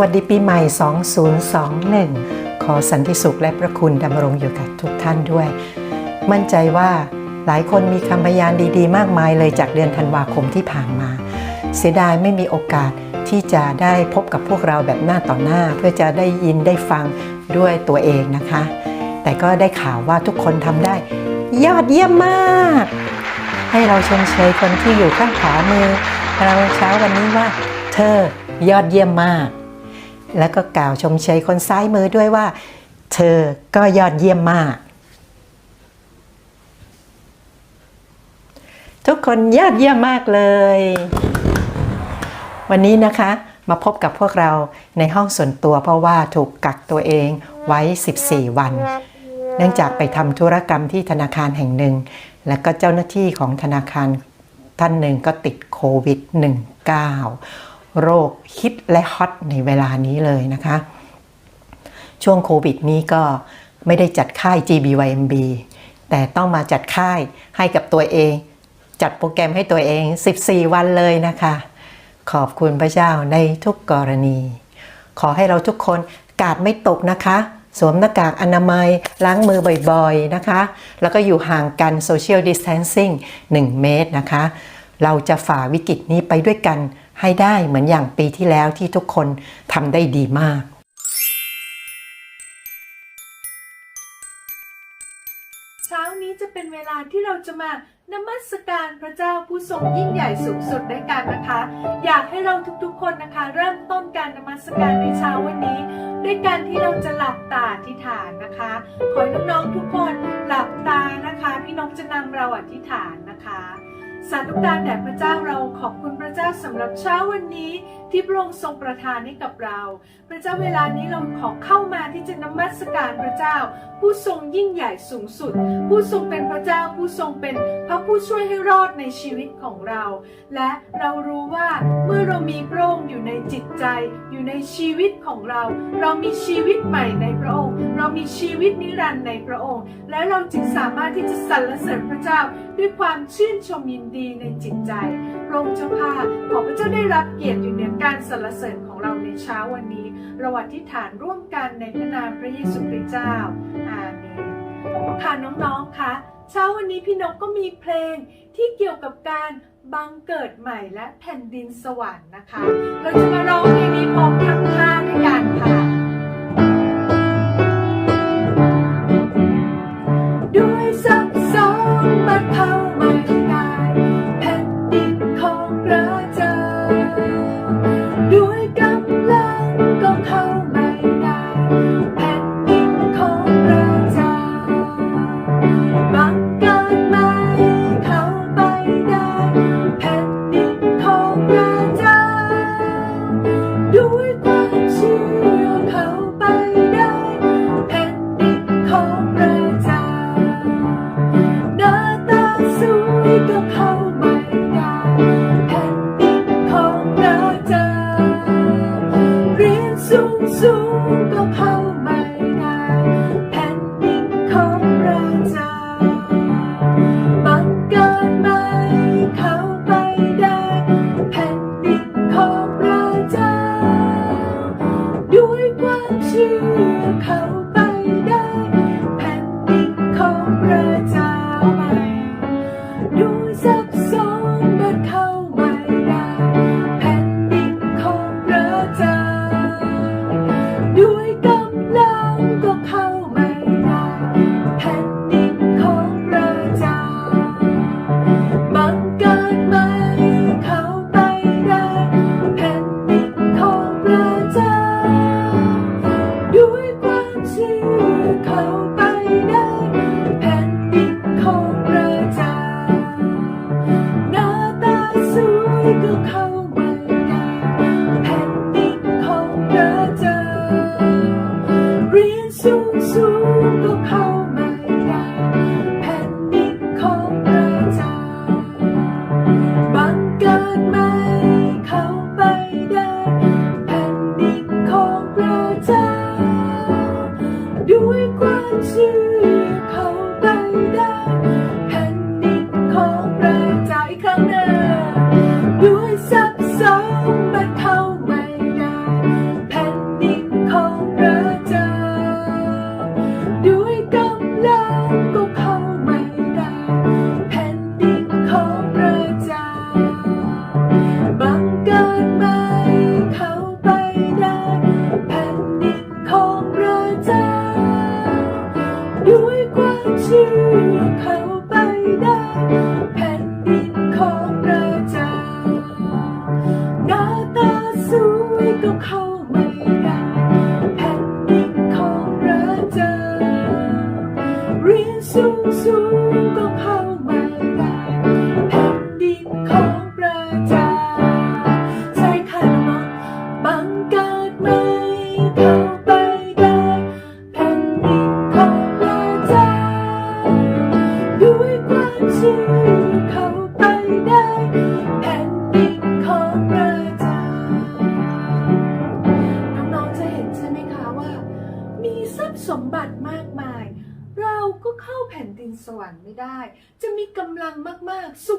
วัสดีปีใหม่ 2021 ขอสันติสุขและประคุณดำรงอยู่กับทุกท่านด้วย มั่นใจว่าหลายคนมีคำพยานดีๆ มากมายเลยจากเดือนธันวาคมที่ผ่านมา เสียดายไม่มีโอกาสที่จะได้พบกับพวกเราแบบหน้าต่อหน้า เพื่อจะได้ยินได้ฟังด้วยตัวเองนะคะ แต่ก็ได้ข่าวว่าทุกคนทำได้ ยอดเยี่ยมมาก ให้เราชมเชยคนที่อยู่ข้างขวามือ เราเช้าวันนี้ว่า เธอยอดเยี่ยมมาก แล้วก็กล่าวชมเชยคนซ้ายมือด้วยว่า เธอก็ยอดเยี่ยมมาก ทุกคนยอดเยี่ยมมากเลย วันนี้นะคะมาพบกับพวกเราในห้องส่วนตัวเพราะว่าถูกกักตัวเองไว้ 14 วัน เนื่องจากไปทำธุรกรรมที่ธนาคารแห่งหนึ่ง และก็เจ้าหน้าที่ของธนาคารท่านหนึ่งก็ติดโควิด -19 โรคฮิตและฮอตในเวลานี้เลยนะคะ ช่วงโควิดนี้ก็ไม่ได้จัดค่าย GBYMB แต่ต้องมาจัดค่ายให้กับตัวเอง จัดโปรแกรมให้ตัวเอง 14 วันเลยนะคะ ขอบคุณพระเจ้าในทุกกรณี ขอให้เราทุกคนกาดไม่ตกนะคะ สวมหน้ากากอนามัยล้างมือบ่อยๆนะคะ แล้วก็อยู่ห่างกัน Social Distancing 1เมตรนะคะ เราจะฝ่าวิกฤตนี้ไปด้วยกัน ให้ได้เหมือนอย่างปีที่แล้วที่ทุกคนทำได้ดีมากเช้านี้จะเป็นเวลาที่เราจะมานมัสการพระเจ้าผู้ทรงยิ่งใหญ่สูงสุดด้วยกันนะคะ อยากให้เราทุกๆคนนะคะ เริ่มต้นการนมัสการในเช้าวันนี้ ด้วยการที่เราจะหลับตาอธิษฐานนะคะ ขอให้น้องๆทุกคนหลับตานะคะ พี่นกจะนำเราอธิษฐานนะคะ สาธุการแด่พระเจ้าเราขอบคุณพระเจ้าสำหรับเช้าวันนี้ที่พระองค์ทรงประทานให้กับเรา พระเจ้าเวลานี้เราขอเข้ามาที่จะนมัสการพระเจ้า ผู้ทรงยิ่งใหญ่สูงสุด ผู้ทรงเป็นพระเจ้าผู้ทรงเป็นพระผู้ช่วยให้รอดในชีวิตของเรา และเรารู้ว่าเมื่อเรามีพระองค์อยู่ในจิตใจ อยู่ในชีวิตของเรา เรามีชีวิตใหม่ในพระองค์ เรามีชีวิตนิรันดร์ในพระองค์ และเราจึงสามารถที่จะสรรเสริญพระเจ้าด้วยความชื่นชมยินดีในจิตใจพระองค์เจ้าขอพระเจ้าได้รับเกียรติอยู่เหนือการสรรเสริญของเราในเช้าวันนี้เราอธิษฐานร่วมกันในพระนามพระเยซูคริสต์เจ้า อาเมน ค่ะน้องๆ คะ เช้าวันนี้พี่นกก็มีเพลงที่เกี่ยวกับการบังเกิดใหม่และแผ่นดินสวรรค์นะคะ เราจะมาร้องเพลงนี้พร้อมทักท่าด้วยกันค่ะ 过去。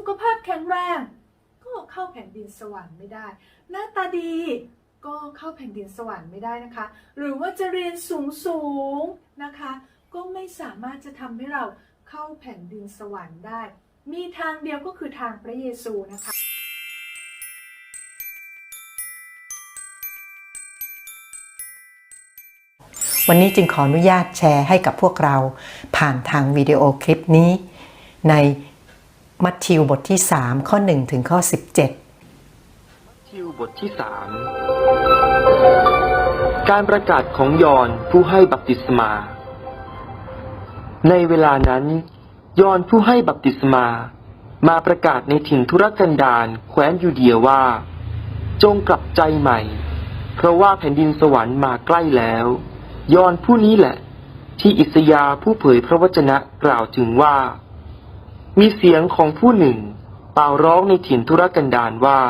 ขภาพแข็งแรง ก็เข้าแผ่นดินสวรรค์ไม่ได้ หน้าตาดีก็เข้าแผ่นดินสวรรค์ไม่ได้นะคะ หรือว่าจะเรียนสูงสูงนะคะ ก็ไม่สามารถจะทำให้เราเข้าแผ่นดินสวรรค์ได้ มีทางเดียวก็คือทางพระเยซูนะคะวันนี้จึงขออนุญาตแชร์ให้กับพวกเราผ่านทางวิดีโอคลิปนี้ ใน มัทธิวบทที่ 3 ข้อ 1 ถึงข้อ 17ทิวบทที่สามการประกาศของยอนผู้ให้บัพติศมา ในเวลานั้น ยอนผู้ให้บัพติศมา มาประกาศในถิ่นทุรกันดารแคว้นยูเดียว่า จงกลับใจใหม่ เพราะว่าแผ่นดินสวรรค์มาใกล้แล้ว ยอนผู้นี้แหละ ที่อิสยาผู้เผยพระวจนะกล่าวถึงว่า มีเสียงของผู้หนึ่งเป่าร้องในถิ่นทุรกันดารว่า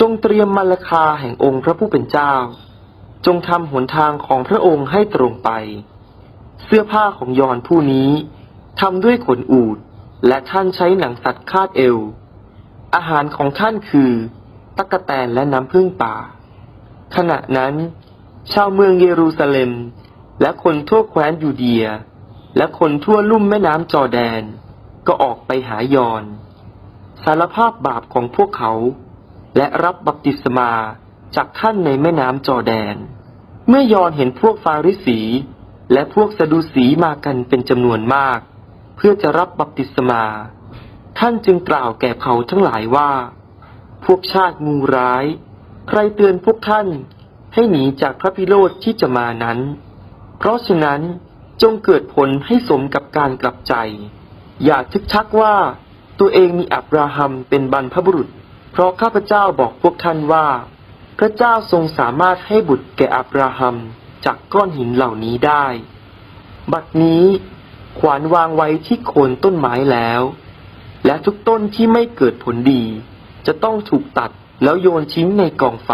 จงเตรียมมัลคาแห่งองค์พระผู้เป็นเจ้า จงทำหนทางของพระองค์ให้ตรงไป เสื้อผ้าของยอนผู้นี้ทำด้วยขนอูฐและท่านใช้หนังสัตว์คาดเอว อาหารของท่านคือ ตั๊กแตนและน้ำผึ้งป่า ขณะนั้น ชาวเมืองเยรูซาเล็ม และคนทั่วแคว้นยูเดีย และคนทั่วลุ่มแม่น้ำจอแดน ก็ออกไปหายอน สารภาพบาปของพวกเขา และรับบัพติศมาจากท่านในแม่น้ำจอแดน เมื่อยอนเห็นพวกฟาริสี และพวกสะดูสีมากันเป็นจำนวนมาก เพื่อจะรับบัพติศมา ท่านจึงกล่าวแก่เขาทั้งหลายว่า พวกชาติงูร้าย ใครเตือนพวกท่านให้หนีจากพระพิโรธที่จะมานั้น เพราะฉะนั้นจงเกิดผลให้สมกับการกลับใจ อย่าทึกชักว่าตัวเองมีอับราฮัมเป็นบรรพบุรุษ เพราะข้าพเจ้าบอกพวกท่านว่า พระเจ้าทรงสามารถให้บุตรแก่อับราฮัมจากก้อนหินเหล่านี้ได้ บัดนี้ขวานวางไว้ที่โคนต้นไม้แล้ว และทุกต้นที่ไม่เกิดผลดี จะต้องถูกตัดแล้วโยนทิ้งในกองไฟ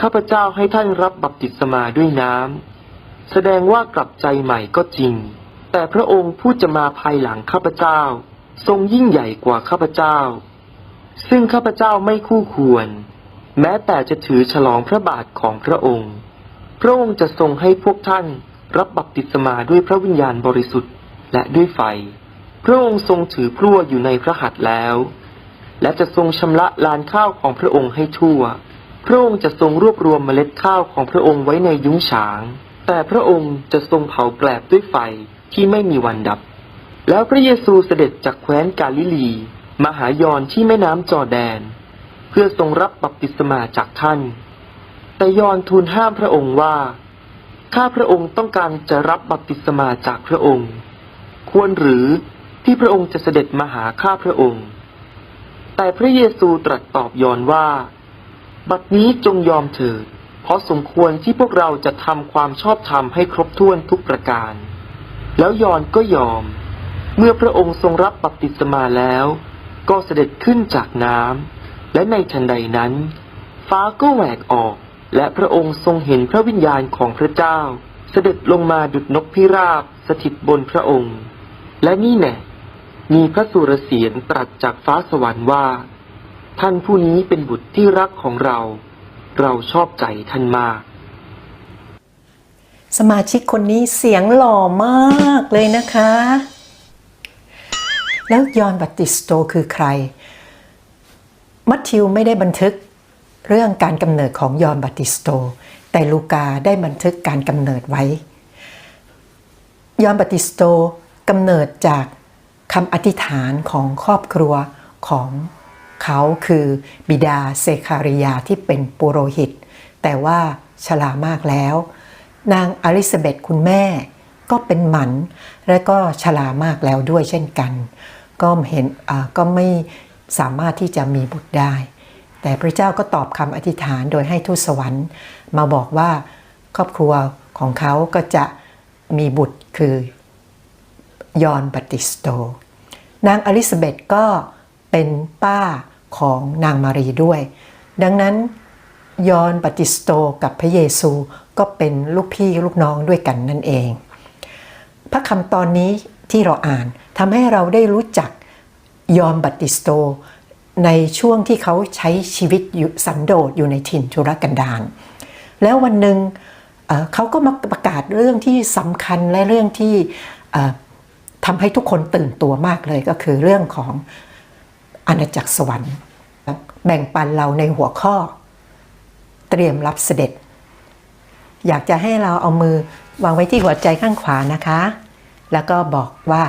ข้าพเจ้าให้ท่านรับบัพติศมาด้วยน้ำแสดงว่ากลับใจใหม่ก็จริง แต่พระองค์ผู้จะมาภายหลังข้าพเจ้า ทรงยิ่งใหญ่กว่าข้าพเจ้า ซึ่งข้าพเจ้าไม่คู่ควร แม้แต่จะถือฉลองพระบาทของพระองค์ พระองค์จะทรงให้พวกท่านรับบัพติศมาด้วยพระวิญญาณบริสุทธิ์และด้วยไฟ พระองค์ทรงถือพลั่วอยู่ในพระหัตถ์แล้ว และจะทรงชำระลานข้าวของพระองค์ให้ทั่ว พระองค์จะทรงรวบรวมเมล็ดข้าวของพระองค์ไว้ในยุ้งฉาง แต่พระองค์จะทรงเผาแกลบด้วยไฟ ที่ไม่มีวันดับ แล้วพระเยซูเสด็จจากแคว้นกาลิลีมาหายอนที่แม่น้ำจอแดน เพื่อทรงรับบัพติศมาจากท่าน แต่ยอนทูลห้ามพระองค์ว่า ข้าพระองค์ต้องการจะรับบัพติศมาจากพระองค์ ควรหรือที่พระองค์จะเสด็จมาหาข้าพระองค์ แต่พระเยซูตรัสตอบยอนว่า บัดนี้จงยอมเถิด เพราะสมควรที่พวกเราจะทำความชอบธรรมให้ครบถ้วนทุกประการ แล้วยอนก็ยอม เมื่อพระองค์ทรงรับบัพติศมาแล้ว ก็เสด็จขึ้นจากน้ำและในทันใดนั้น ฟ้าก็แหวกออก และพระองค์ทรงเห็นพระวิญญาณของพระเจ้า เสด็จลงมาดุจนกพิราบสถิตบนพระองค์ และนี่แน่มีพระสุรเสียงตรัสจากฟ้าสวรรค์ว่า ท่านผู้นี้เป็นบุตรที่รักของเรา เราชอบใจท่านมาก สมาชิกคนนี้เสียงหล่อมากเลยนะคะ แล้วยอนบัพติสโตคือใคร มัทธิวไม่ได้บันทึกเรื่องการกำเนิดของยอนบัพติสโต แต่ลูกาได้บันทึกการกำเนิดไว้ ยอนบัพติสโตกำเนิดจากคำอธิษฐานของครอบครัวของเขาคือบิดาเซคาริยาที่เป็นปุโรหิต แต่ว่าชรามากแล้ว นางอลิซาเบธคุณแม่ ก็เป็นหมัน และก็ชรามากแล้วด้วยเช่นกัน ก็เห็นก็ไม่สามารถที่จะมีบุตรได้ แต่พระเจ้าก็ตอบคำอธิษฐานโดยให้ทูตสวรรค์ มาบอกว่าครอบครัวของเขาก็จะมีบุตรคือยอนบัติสโต นางอลิซาเบธก็เป็นป้าของนางมารีด้วย ดังนั้นยอนบัติสโตกับพระเยซู ก็เป็นลูกพี่ลูกน้องด้วยกันนั่นเอง พระคำตอนนี้ที่เราอ่านทำให้เราได้รู้จักยอห์นบัพติสโต ในช่วงที่เขาใช้ชีวิตอยู่สันโดษอยู่ในถิ่นทุรกันดารแล้ววันหนึ่งเขาก็มาประกาศเรื่องที่สำคัญและเรื่องที่ทำให้ทุกคนตื่นตัวมากเลยก็คือเรื่องของอาณาจักรสวรรค์ แบ่งปันเราในหัวข้อ เตรียมรับเสด็จ อยากจะให้เราเอามือวางไว้ที่หัวใจข้างขวานะคะ แล้วก็บอกว่า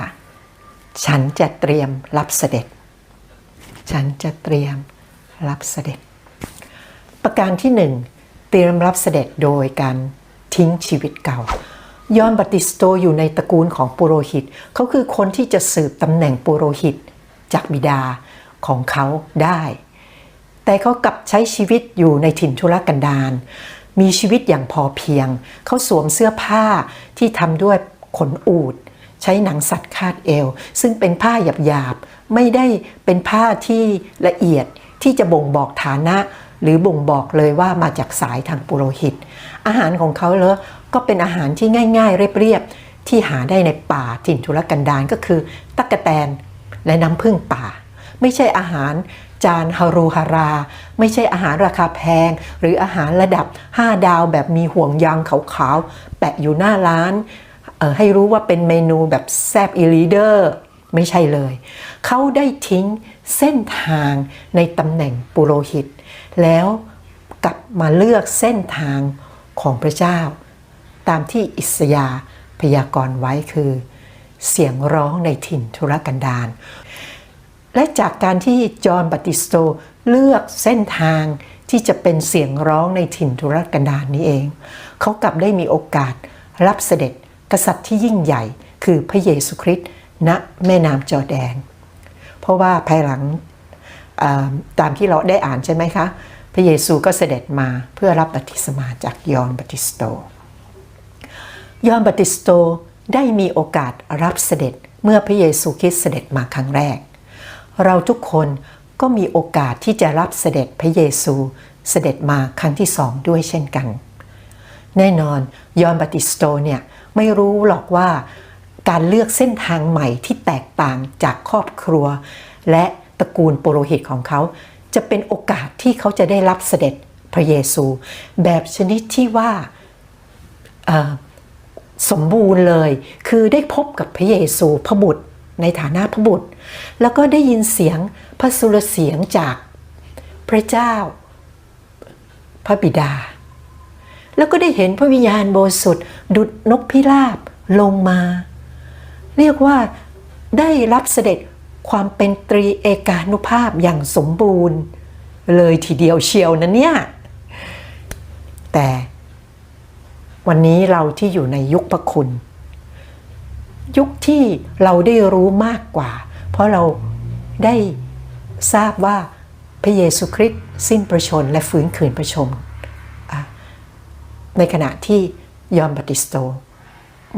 ฉันจะเตรียมรับเสด็จ ฉันจะเตรียมรับเสด็จ ประการที่หนึ่งเตรียมรับเสด็จโดยการทิ้งชีวิตเก่า ยอนบัติสโตอยู่ในตระกูลของปุโรหิต เขาคือคนที่จะสืบตำแหน่งปุโรหิตจากบิดาของเขาได้ แต่เขากลับใช้ชีวิตอยู่ในถิ่นทุรกันดาร มีชีวิตอย่างพอเพียง เขาสวมเสื้อผ้าที่ทำด้วยขนอูฐใช้หนังสัตว์คาดเอว ซึ่งเป็นผ้าหยาบๆ ไม่ได้เป็นผ้าที่ละเอียดที่จะบ่งบอกฐานะ หรือบ่งบอกเลยว่ามาจากสายทางปุโรหิต อาหารของเขาเลยก็เป็นอาหารที่ง่ายๆ เรียบๆ ที่หาได้ในป่าถิ่นทุรกันดารก็คือ ตั๊กแตนและน้ำผึ้งป่า ไม่ใช่อาหาร จานฮารูฮารา ไม่ใช่อาหารราคาแพง หรืออาหารระดับ 5 ดาวแบบมีห่วงยางขาวๆ แปะอยู่หน้าร้านให้รู้ว่าเป็นเมนูแบบแซบอีลีเดอร์ไม่ใช่เลย เขาได้ทิ้งเส้นทางในตำแหน่งปุโรหิต แล้วกลับมาเลือกเส้นทางของพระเจ้า ตามที่อิสยาพยากรณ์ไว้คือ เสียงร้องในถิ่นทุรกันดาร และจากการที่จอห์นบัติสโตเลือกเส้นทางที่จะเป็นเสียงร้องในถิ่นทุรกันดารนี้เอง เขากลับได้มีโอกาสรับเสด็จกษัตริย์ที่ยิ่งใหญ่คือพระเยซูคริสต์ณแม่น้ำจอแดน เพราะว่าภายหลังตามที่เราได้อ่านใช่ไหมคะ พระเยซูก็เสด็จมาเพื่อรับบัพติศมาจากยอห์นบัติสโต ยอห์นบัติสโตได้มีโอกาสรับเสด็จเมื่อพระเยซูคริสต์เสด็จมาครั้งแรก เราทุกคนก็มีโอกาสที่จะรับเสด็จพระเยซูเสด็จมาครั้งที่สองด้วยเช่นกัน แน่นอนยอห์นบัติสโตเนี่ยไม่รู้หรอกว่าการเลือกเส้นทางใหม่ที่แตกต่างจากครอบครัว และตระกูลปุโรหิตของเขา จะเป็นโอกาสที่เขาจะได้รับเสด็จพระเยซู แบบชนิดที่ว่าสมบูรณ์เลย คือได้พบกับพระเยซูพระบุตรในฐานะพระบุตร แล้วก็ได้ยินเสียงพระสุรเสียงจากพระเจ้า พระบิดา แล้วก็ได้เห็นพระวิญญาณบริสุทธิ์ดุดนกพิราบลงมา เรียกว่าได้รับเสด็จความเป็นตรีเอกานุภาพอย่างสมบูรณ์ เลยทีเดียวเชียวนะเนี่ย แต่วันนี้เราที่อยู่ในยุคพระคุณ ยุคที่เราได้รู้มากกว่า เพราะเราได้ทราบว่าพระเยซูคริสต์สิ้นประชนและฟื้นคืนประชนในขณะที่ยอห์นบัติสโต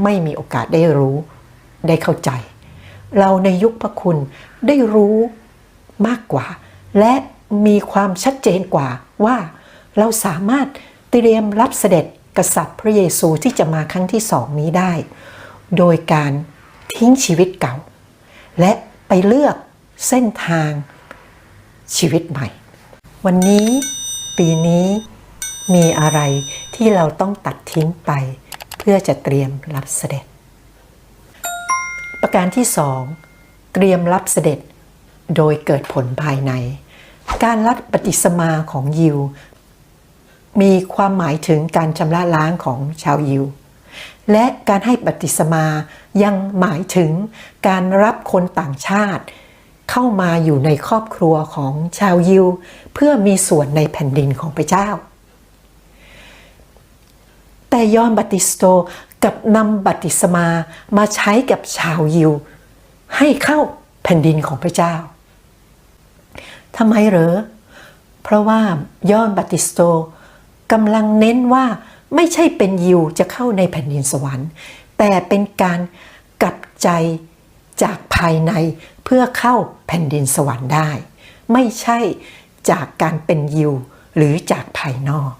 ไม่มีโอกาสได้รู้ได้เข้าใจ เราในยุคพระคุณได้รู้มากกว่า และมีความชัดเจนกว่าว่าเราสามารถเตรียมรับเสด็จกษัตริย์พระเยซูที่จะมาครั้งที่สองนี้ได้ โดยการทิ้งชีวิตเก่า และ ไปเลือกเส้นทางชีวิตใหม่ วันนี้ปีนี้มีอะไรที่เราต้องตัดทิ้งไป เพื่อจะเตรียมรับเสด็จ ประการที่สองเตรียมรับเสด็จโดยเกิดผลภายใน การรับปฏิสมาของยิว มีความหมายถึงการชำระล้างของชาวยิว และการให้บัพติศมายังหมายถึงการรับคนต่างชาติ เข้ามาอยู่ในครอบครัวของชาวยิว เพื่อมีส่วนในแผ่นดินของพระเจ้า แต่ยอห์นบัติสโตกับนำบัติศมามาใช้กับชาวยิว ให้เข้าแผ่นดินของพระเจ้าทำไมเหรอ เพราะว่ายอห์นบัติสโตกำลังเน้นว่า ไม่ใช่เป็นยิวจะเข้าในแผ่นดินสวรรค์ แต่เป็นการกลับใจจากภายในเพื่อเข้าแผ่นดินสวรรค์ได้ ไม่ใช่จากการเป็นยิวหรือจากภายนอก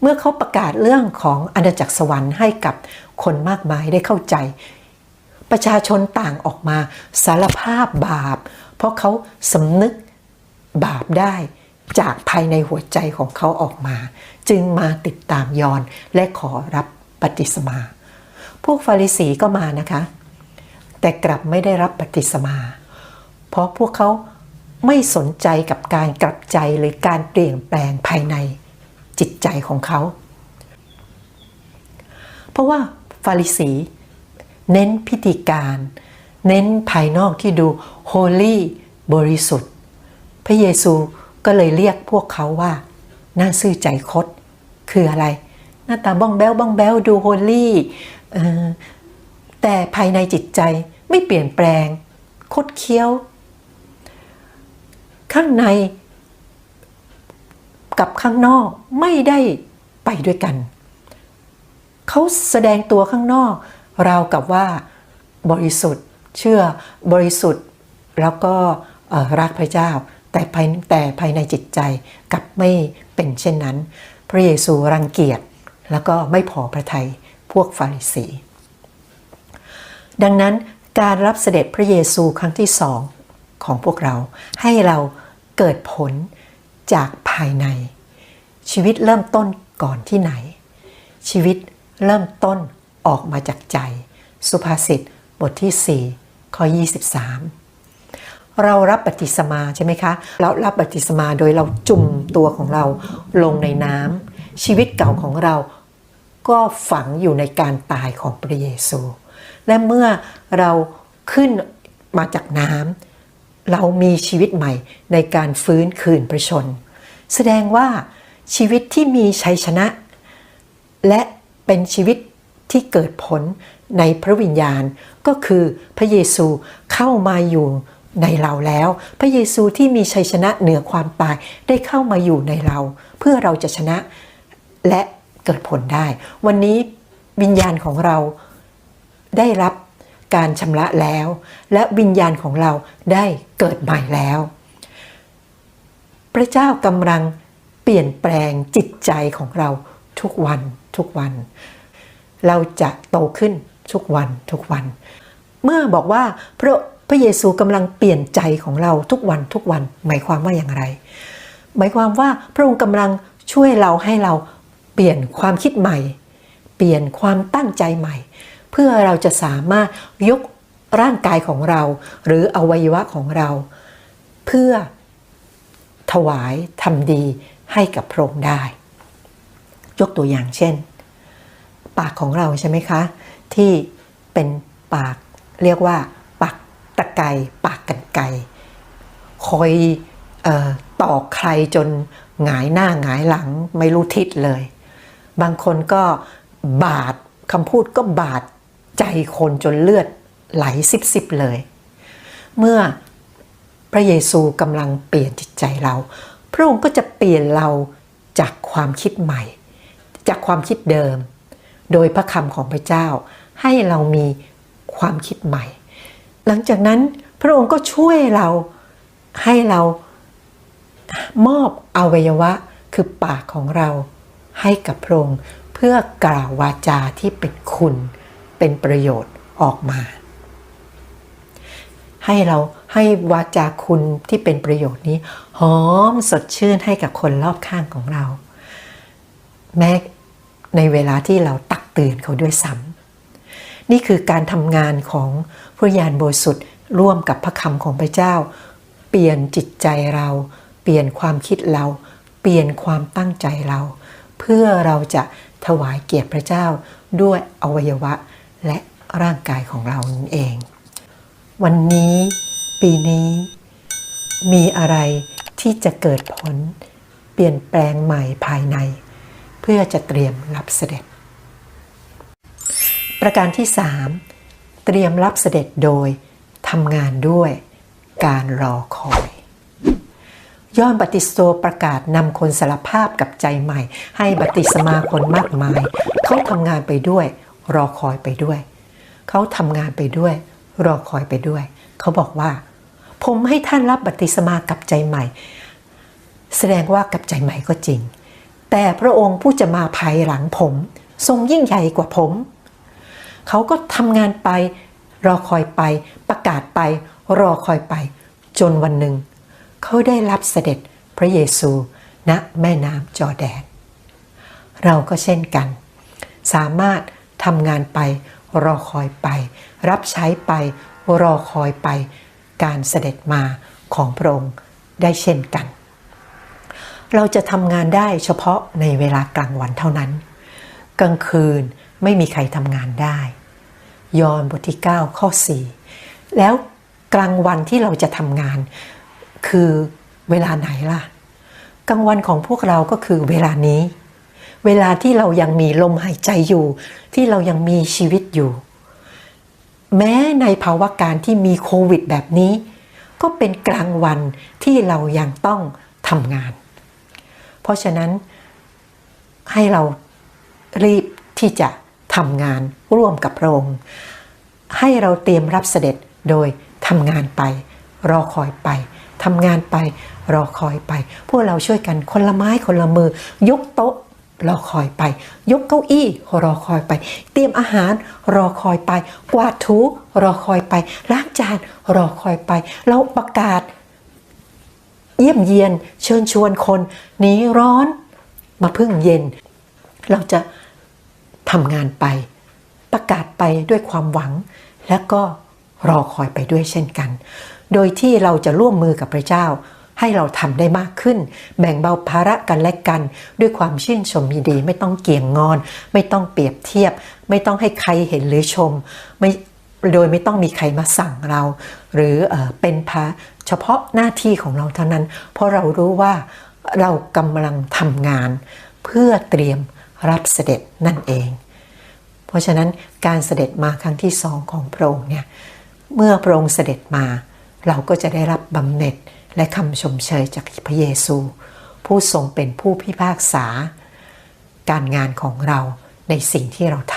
เมื่อเขาประกาศเรื่องของอาณาจักรสวรรค์ให้กับคนมากมายได้เข้าใจ ประชาชนต่างออกมาสารภาพบาป เพราะเขาสำนึกบาปได้จากภายในหัวใจของเขาออกมา จึงมาติดตามยอนและขอรับปฏิสมา พวกฟาริสีก็มานะคะ แต่กลับไม่ได้รับปฏิสมา เพราะพวกเขาไม่สนใจกับการกลับใจหรือการเปลี่ยนแปลงภายในจิตใจของเขา เพราะว่าฟาริสี เน้นพิธีการ เน้นภายนอกที่ดูโฮลี่บริสุทธิ์ พระเยซูก็เลยเรียกพวกเขาว่า น้าซื่อใจคดคืออะไร หน้าตาบ้องแบ้วบ้องแบ้วดูโฮลี่แต่ภายในจิตใจไม่เปลี่ยนแปลง คดเคี้ยว ข้างในกับข้างนอกไม่ได้ไปด้วยกัน เขาแสดงตัวข้างนอก ราวกับว่าบริสุทธิ์เชื่อบริสุทธิ์แล้วก็รักพระเจ้า แต่ภายแต่ภายในจิตใจกับไม่ เป็นเช่นนั้น พระเยซูรังเกียจแล้วก็ไม่พอพระทัยพวกฟาริสี ดังนั้นการรับเสด็จพระเยซูครั้งที่สองของพวกเราให้เราเกิดผลจากภายใน ชีวิตเริ่มต้นก่อนที่ไหน ชีวิตเริ่มต้นออกมาจากใจ สุภาษิตบทที่ 4 ข้อ 23 เรารับบัพติศมาใช่ไหมคะเรารับบัพติศมาโดยเราจุ่มตัวของเราลงในน้ำชีวิตเก่าของเราก็ฝังอยู่ในการตายของพระเยซู และเมื่อเราขึ้นมาจากน้ำเรามีชีวิตใหม่ในการฟื้นคืนประชน แสดงว่าชีวิตที่มีชัยชนะ และเป็นชีวิตที่เกิดผลในพระวิญญาณก็คือพระเยซูเข้ามาอยู่ ในเราแล้ว พระเยซูที่มีชัยชนะเหนือความตายได้เข้ามาอยู่ในเรา เพื่อเราจะชนะและเกิดผลได้ วันนี้วิญญาณของเราได้รับการชำระแล้ว และวิญญาณของเราได้เกิดใหม่แล้ว พระเจ้ากำลังเปลี่ยนแปลงจิตใจของเราทุกวันทุกวัน เราจะโตขึ้นทุกวันทุกวัน เมื่อบอกว่าพระ พระเยซูกำลังเปลี่ยนใจของเราทุกวันทุกวัน หมายความว่าอย่างไร หมายความว่าพระองค์กำลังช่วยเราให้เราเปลี่ยนความคิดใหม่ เปลี่ยนความตั้งใจใหม่ เพื่อเราจะสามารถยกร่างกายของเรา หรืออวัยวะของเรา เพื่อถวายทำดีให้กับพระองค์ได้ ยกตัวอย่างเช่น ปากของเราใช่ไหมคะ ที่เป็นปากเรียกว่า ตะไกปากกันไกคอยออตอกใครจนหงายหน้าหงายหลังไม่รู้ทิศเลย บางคนก็บาดคำพูดก็บาดใจคนจนเลือดไหลซิบๆเลย เมื่อพระเยซูกำลังเปลี่ยนจิตใจเรา พระองค์ก็จะเปลี่ยนเราจากความคิดใหม่ จากความคิดเดิม โดยพระคำของพระเจ้าให้เรามีความคิดใหม่ หลังจากนั้นพระองค์ก็ช่วยเราให้เรามอบอวัยวะคือปากของเราให้กับพระองค์เพื่อกล่าววาจาที่เป็นคุณเป็นประโยชน์ออกมา ให้เราให้วาจาคุณที่เป็นประโยชน์นี้ หอมสดชื่นให้กับคนรอบข้างของเรา แม้ในเวลาที่เราตักเตือนเขาด้วยซ้ำนี่คือการทำงานของ พระยานบริสุทธิ์ร่วมกับพระคำของพระเจ้า เปลี่ยนจิตใจเรา เปลี่ยนความคิดเรา เปลี่ยนความตั้งใจเราเเพื่อเราจะถวายเกียรติพระเจ้าด้วยอวัยวะและร่างกายของเรานั่นเอง วันนี้ ปีนี้ มีอะไรที่จะเกิดผล เปลี่ยนแปลงใหม่ภายใน เพื่อจะเตรียมรับเสด็จ ประการที่ 3 เตรียมรับเสด็จโดยทำงานด้วยการรอคอย ย้อนบัติสโตประกาศนำคนสารภาพกับใจใหม่ ให้บัพติศมาคนมากมาย เขาทำงานไปด้วย รอคอยไปด้วย เขาทำงานไปด้วย รอคอยไปด้วย เขาบอกว่า ผมให้ท่านรับบัพติศมากับใจใหม่ แสดงว่ากับใจใหม่ก็จริง แต่พระองค์ผู้จะมาภายหลังผม ทรงยิ่งใหญ่กว่าผม เขาก็ทำงานไป รอคอยไป ประกาศไป รอคอยไป จนวันหนึ่ง เขาได้รับเสด็จพระเยซูณแม่น้ำจอแดน เราก็เช่นกัน สามารถทำงานไป รอคอยไป รับใช้ไป รอคอยไป การเสด็จมาของพระองค์ได้เช่นกัน เราจะทำงานได้เฉพาะในเวลากลางวันเท่านั้น กลางคืน ไม่มีใครทำงานได้ ยอห์นบทที่ 9 ข้อ 4 แล้วกลางวันที่เราจะทำงาน คือเวลาไหนล่ะ กลางวันของพวกเราก็คือเวลานี้ เวลาที่เรายังมีลมหายใจอยู่ ที่เรายังมีชีวิตอยู่ แม้ในภาวะการที่มีโควิดแบบนี้ ก็เป็นกลางวันที่เรายังต้องทำงาน เพราะฉะนั้นให้เรารีบที่จะ ทำงานร่วมกับพระองค์ ให้เราเตรียมรับเสด็จโดยทำงานไป รอคอยไปทำงานไปรอคอยไป พวกเราช่วยกันคนละไม้คนละมือ ยกโต๊ะรอคอยไป ยกเก้าอี้รอคอยไป เตรียมอาหารรอคอยไป กวาดถูรอคอยไปล้างจานรอคอยไป เราประกาศ เยี่ยมเยียน เชิญชวนคนหนีร้อนมาพึ่งเย็น เราจะ ทำงานไป ประกาศไปด้วยความหวัง และก็รอคอยไปด้วยเช่นกัน โดยที่เราจะร่วมมือกับพระเจ้า ให้เราทำได้มากขึ้น แบ่งเบาภาระกันและกัน ด้วยความชื่นชมยินดี ไม่ต้องเกี่ยงงอน ไม่ต้องเปรียบเทียบ ไม่ต้องให้ใครเห็นหรือชมไม่โดยไม่ต้องมีใครมาสั่งเรา หรือเออเป็นพาเฉพาะหน้าที่ของเราเท่านั้น เพราะเรารู้ว่าเรากำลังทำงาน เพื่อเตรียม รับเสด็จนั่นเอง เพราะฉะนั้นการเสด็จมาครั้งที่สองของพระองค์เนี่ยเมื่อพระองค์เสด็จมา เราก็จะได้รับบำเหน็จและคำชมเชยจากพระเยซู ผู้ทรงเป็นผู้พิพากษา การงานของเราในสิ่งที่เราท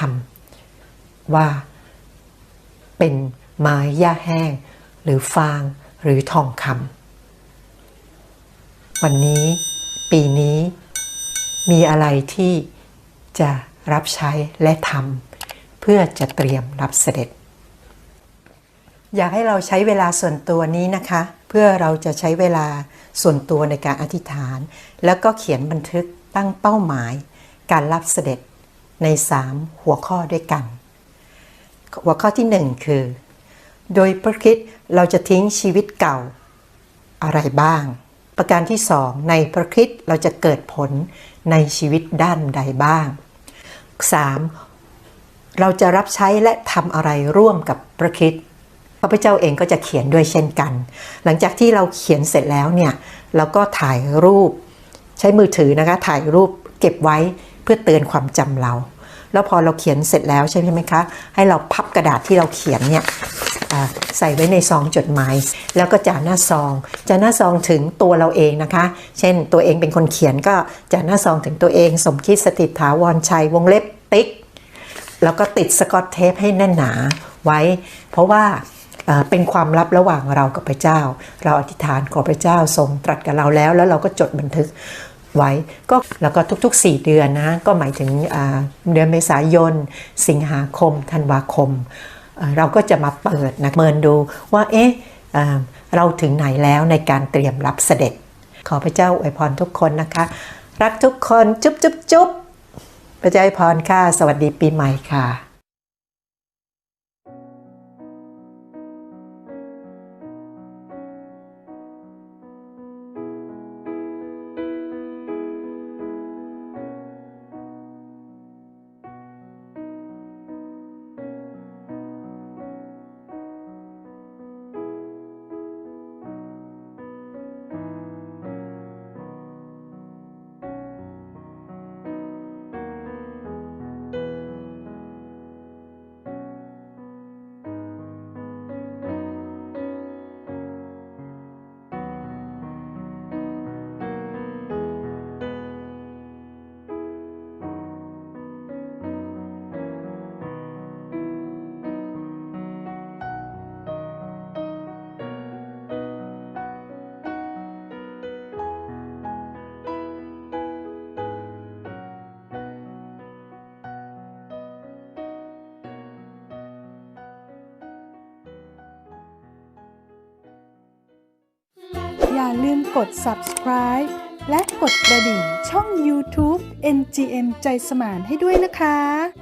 ำว่าเป็นไม้หญ้าแห้ง หรือฟางหรือทองคำวันนี้ปีนี้มีอะไรที่ จะรับใช้และทำเพื่อจะเตรียมรับเสด็จ อยากให้เราใช้เวลาส่วนตัวนี้นะคะ เพื่อเราจะใช้เวลาส่วนตัวในการอธิษฐาน แล้วก็เขียนบันทึกตั้งเป้าหมาย การรับเสด็จใน 3 หัวข้อด้วยกัน หัวข้อที่ 1 คือ โดยพระคริสต์เราจะทิ้งชีวิตเก่าอะไรบ้าง ประการที่ 2 ในพระคริสต์เราจะเกิดผลในชีวิตด้านใดบ้าง 3. เราจะรับใช้และทำอะไรร่วมกับพระคิดพระพเจ้าเองก็จะเขียนด้วยเช่นกัน หลังจากที่เราเขียนเสร็จแล้วเนี่ยเราก็ถ่ายรูป ใช้มือถือนะคะถ่ายรูปเก็บไว้เพื่อเตือนความจำเรา แล้วพอเราเขียนเสร็จแล้วใช่ไหมคะ ให้เราพับกระดาษที่เราเขียนเนี่ยใส่ไว้ในซองจดหมาย แล้วก็จ่าหน้าซองจ่าหน้าซองถึงตัวเราเองนะคะ เช่นตัวเองเป็นคนเขียนก็จ่าหน้าซองถึงตัวเอง สมคิดสถิตถาวรชัยวงเล็บติ๊ก แล้วก็ติดสกอตเทปให้แน่นหนาไว้ เพราะว่าเอ่อเป็นความลับระหว่างเรากับพระเจ้า เราอธิษฐานขอพระเจ้าทรงตรัสกับเราแล้ว แล้วเราก็จดบันทึก ไว้ ก็แล้วก็ทุกๆ 4 เดือนนะก็หมายถึงเดือนเมษายน สิงหาคม ธันวาคม เราก็จะมาเปิดนะเมินดูว่าเอ๊ะเราถึงไหนแล้วในการเตรียมรับเสด็จ ขอพระเจ้าอวยพรทุกคนนะคะ รักทุกคนจุ๊บจุ๊บจุ๊บพระเจ้าอวยพรค่ะ สวัสดีปีใหม่ค่ะ ลืมกด subscribe และกดกระดิ่งช่อง YouTube NGM ใจสมานให้ด้วยนะคะ